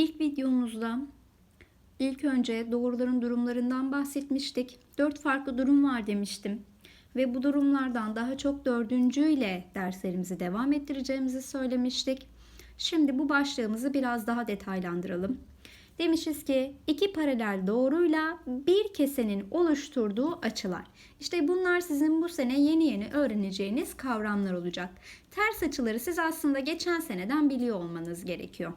İlk videomuzda ilk önce doğruların durumlarından bahsetmiştik. Dört farklı durum var demiştim. Ve bu durumlardan daha çok dördüncüyle derslerimizi devam ettireceğimizi söylemiştik. Şimdi bu başlığımızı biraz daha detaylandıralım. Demişiz ki iki paralel doğruyla bir kesenin oluşturduğu açılar. İşte bunlar sizin bu sene yeni yeni öğreneceğiniz kavramlar olacak. Ters açıları siz aslında geçen seneden biliyor olmanız gerekiyor.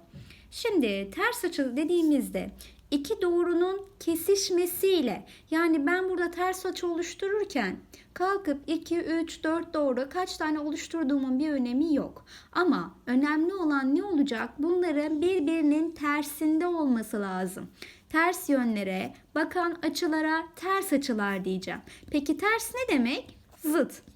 Şimdi ters açı dediğimizde iki doğrunun kesişmesiyle yani ben burada ters açı oluştururken kalkıp 2, 3, 4 doğru kaç tane oluşturduğumun bir önemi yok. Ama önemli olan ne olacak? Bunların birbirinin tersinde olması lazım. Ters yönlere bakan açılara ters açılar diyeceğim. Peki ters ne demek? Zıt.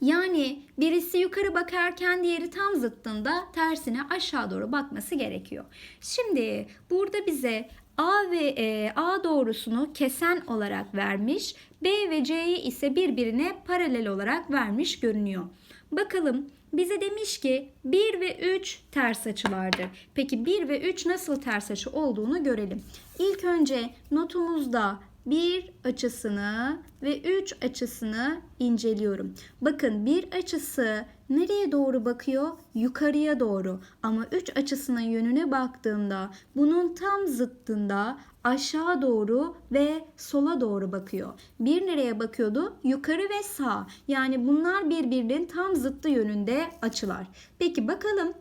Yani birisi yukarı bakarken diğeri tam zıttında tersine aşağı doğru bakması gerekiyor. Şimdi burada bize A ve e, A doğrusunu kesen olarak vermiş, B ve C'yi ise birbirine paralel olarak vermiş görünüyor. Bakalım bize demiş ki 1 ve 3 ters açılardır. Peki 1 ve 3 nasıl ters açı olduğunu görelim. İlk önce notumuzda 1 açısını ve 3 açısını inceliyorum. Bakın bir açısı nereye doğru bakıyor? Yukarıya doğru. Ama 3 açısının yönüne baktığımda bunun tam zıttında aşağı doğru ve sola doğru bakıyor. Bir nereye bakıyordu? Yukarı ve sağ. Yani bunlar birbirinin tam zıttı yönünde açılar. Peki bakalım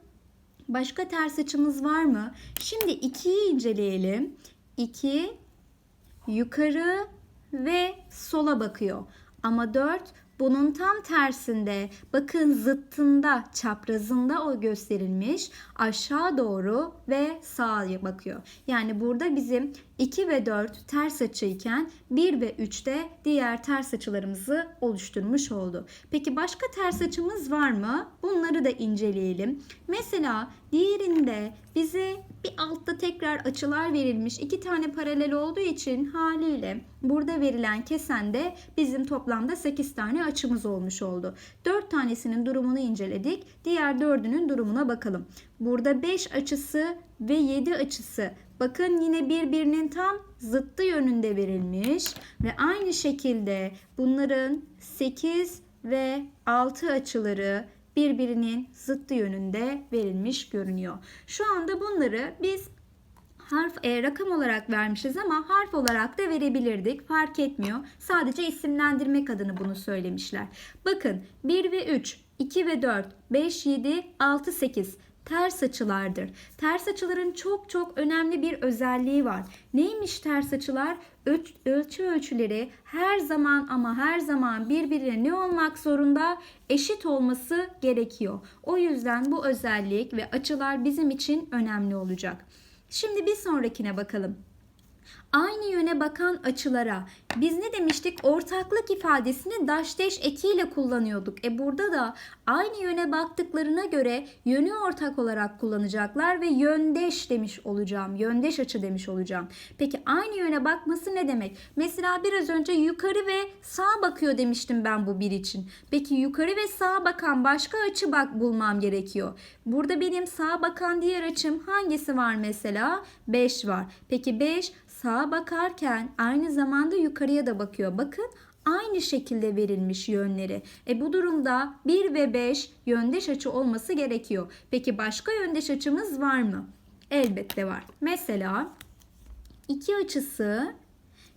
başka ters açımız var mı? Şimdi 2'yi inceleyelim. 2 yukarı ve sola bakıyor. Ama 4 bunun tam tersinde bakın zıttında çaprazında o gösterilmiş aşağı doğru ve sağa bakıyor. Yani burada bizim 2 ve 4 ters açıyken 1 ve 3 de diğer ters açılarımızı oluşturmuş oldu. Peki başka ters açımız var mı? Bunları da inceleyelim. Mesela diğerinde bize bir altta tekrar açılar verilmiş. iki tane paralel olduğu için haliyle burada verilen kesende bizim toplamda 8 tane açımız olmuş oldu. 4 tanesinin durumunu inceledik. Diğer 4'ünün durumuna bakalım. Burada 5 açısı ve 7 açısı Bakın yine birbirinin tam zıttı yönünde verilmiş ve aynı şekilde bunların 8 ve 6 açıları birbirinin zıttı yönünde verilmiş görünüyor. Şu anda bunları biz harf e, rakam olarak vermişiz ama harf olarak da verebilirdik. Fark etmiyor. Sadece isimlendirmek adına bunu söylemişler. Bakın 1 ve 3, 2 ve 4, 5, 7, 6, 8 ters açılardır. Ters açıların çok çok önemli bir özelliği var. Neymiş ters açılar? Öl ölçü ölçüleri her zaman ama her zaman birbirine ne olmak zorunda? Eşit olması gerekiyor. O yüzden bu özellik ve açılar bizim için önemli olacak. Şimdi bir sonrakine bakalım aynı yöne bakan açılara biz ne demiştik? Ortaklık ifadesini daş deş ekiyle kullanıyorduk. E burada da aynı yöne baktıklarına göre yönü ortak olarak kullanacaklar ve yöndeş demiş olacağım. Yöndeş açı demiş olacağım. Peki aynı yöne bakması ne demek? Mesela biraz önce yukarı ve sağa bakıyor demiştim ben bu bir için. Peki yukarı ve sağa bakan başka açı bak bulmam gerekiyor. Burada benim sağa bakan diğer açım hangisi var mesela? 5 var. Peki 5 sağa bakarken aynı zamanda yukarıya da bakıyor. Bakın aynı şekilde verilmiş yönleri. E bu durumda 1 ve 5 yöndeş açı olması gerekiyor. Peki başka yöndeş açımız var mı? Elbette var. Mesela 2 açısı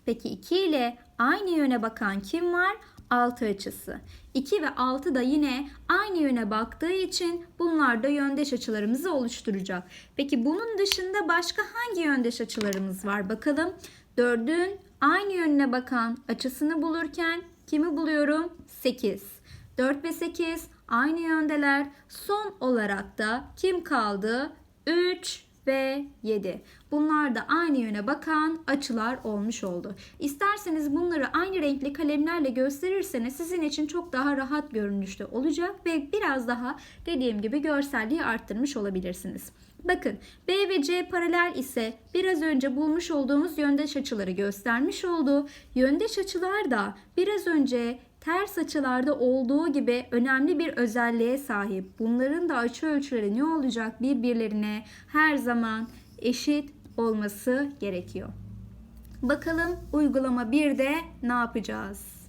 Peki 2 ile aynı yöne bakan kim var? 6 açısı. 2 ve 6 da yine aynı yöne baktığı için bunlar da yöndeş açılarımızı oluşturacak. Peki bunun dışında başka hangi yöndeş açılarımız var? Bakalım 4'ün aynı yönüne bakan açısını bulurken kimi buluyorum? 8. 4 ve 8 aynı yöndeler. Son olarak da kim kaldı? 3 ve 7. Bunlar da aynı yöne bakan açılar olmuş oldu. İsterseniz bunları aynı renkli kalemlerle gösterirseniz sizin için çok daha rahat görünüşte olacak ve biraz daha dediğim gibi görselliği arttırmış olabilirsiniz. Bakın B ve C paralel ise biraz önce bulmuş olduğumuz yöndeş açıları göstermiş oldu. Yöndeş açılar da biraz önce ters açılarda olduğu gibi önemli bir özelliğe sahip. Bunların da açı ölçüleri ne olacak? Birbirlerine her zaman eşit olması gerekiyor. Bakalım uygulama 1'de ne yapacağız?